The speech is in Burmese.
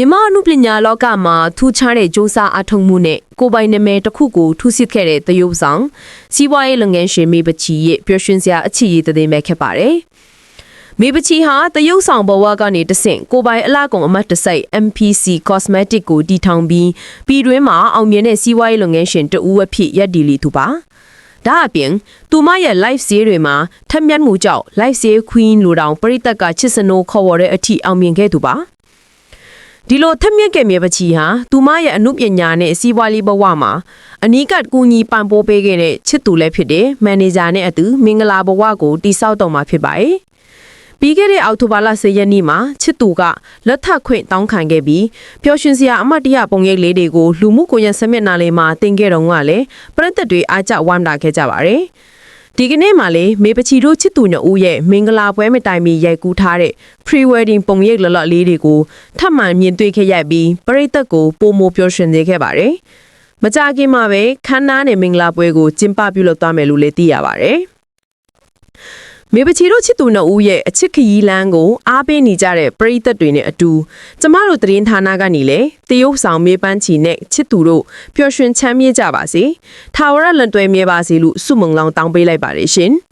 မြန်မာအမှုပညာလောကမှာထူးခြားတဲ့စ조사အထောက်မှုနဲ့ကိုယ်ပိုင်နာမည်တစ်ခုကိုထူးဆစ်ခဲ့တဲ့တရုပ်ဆောင်စီးပွားရေးလုပ်ငန်းရှင်မေပချီရဲ့ပျော်ရွှင်စရာအချစ်ရည်သတဲ့မဲ့ခဲ့ပါတယ်။မေပချီဟာတရုပ်ဆောင်ဘဝကနေတဆင့်ကိုယ်ပိုင်အလားကုန်အမတ်တစိုက် MPC Cosmetic ကိုတည်ထောင်ပြီးပြည်တွင်းမှာအောင်မြင်တဲ့စီးပွားရေးလုပ်ငန်းရှင်တဦးအဖြစ်ရပ်တည်လီသူပါ။ဒါအပြင်သူမရဲ့ live ဈေးတွေမှာထက်မြက်မှုကြောင့် live ဈေး queen လိုတောင်ပရိသတ်ကချစ်စနိုးခေါ်ဝေါ်တဲ့အထိအောင်မြင်ခဲ့သူပါ ဒီလိုထက်မြက်ခဲ့မြေပချီဟာသူမရဲ့အမှုပညာနဲ့စီးပွားရေးဘဝမှာအနီးကပ်ကူညီပံ့ပိုးပေးခဲ့တဲ့ချစ်သူလည်းဖြစ်တယ်မန်နေဂျာနဲ့အတူမင်္ဂလာဘဝကိုတိစောက်တော်မှာဖြစ်ပါတယ်ပြီးခဲ့တဲ့အောက်တိုဘာလ10ရက်နေ့မှာချစ်သူကလက်ထပ်ခွင့်တောင်းခံခဲ့ပြီးပျော်ရွှင်စရာအမတ်တရပုံရိပ်လေးတွေကိုလူမှုကွန်ရက်ဆမျက်နှာလေးမှာတင်ခဲ့တော့ကလည်းပရိသတ်တွေအားကျဝမ်းတာခဲ့ကြပါတယ် ဒီကနေ့မှလေမေပချီတို့ချစ်သူညဦးရဲ့မင်္ဂလာပွဲမတိုင်မီရိုက်ကူးထားတဲ့ pre wedding ပုံရိပ်လော်လော်လေးတွေကိုထပ်မံမြင်တွေ့ခဲ့ရပြီးပရိသတ်ကိုပုံမပျော်ရွှင်စေခဲ့ပါတယ်။မကြခင်မှာပဲခန်းနာနဲ့မင်္ဂလာပွဲကိုကျင်းပပြုလုပ်သွားမယ်လို့လည်းသိရပါတယ်။ မေပချီတို့ချစ်သူနှစ်ဦးရဲ့အချစ်ခရီးလမ်းကိုအားပေးနေကြတဲ့ပရိသတ်တွေနဲ့အတူကျမတို့သတင်းဌာနကနေလည်းတရုတ်ဆောင်မေပန်းချီနဲ့ချစ်သူတို့ပျော်ရွှင်ချမ်းမြေ့ကြပါစေ။ထာဝရလန်တွဲမြဲပါစေလို့ဆုမုံလောင်းတောင်းပေးလိုက်ပါတယ်ရှင်။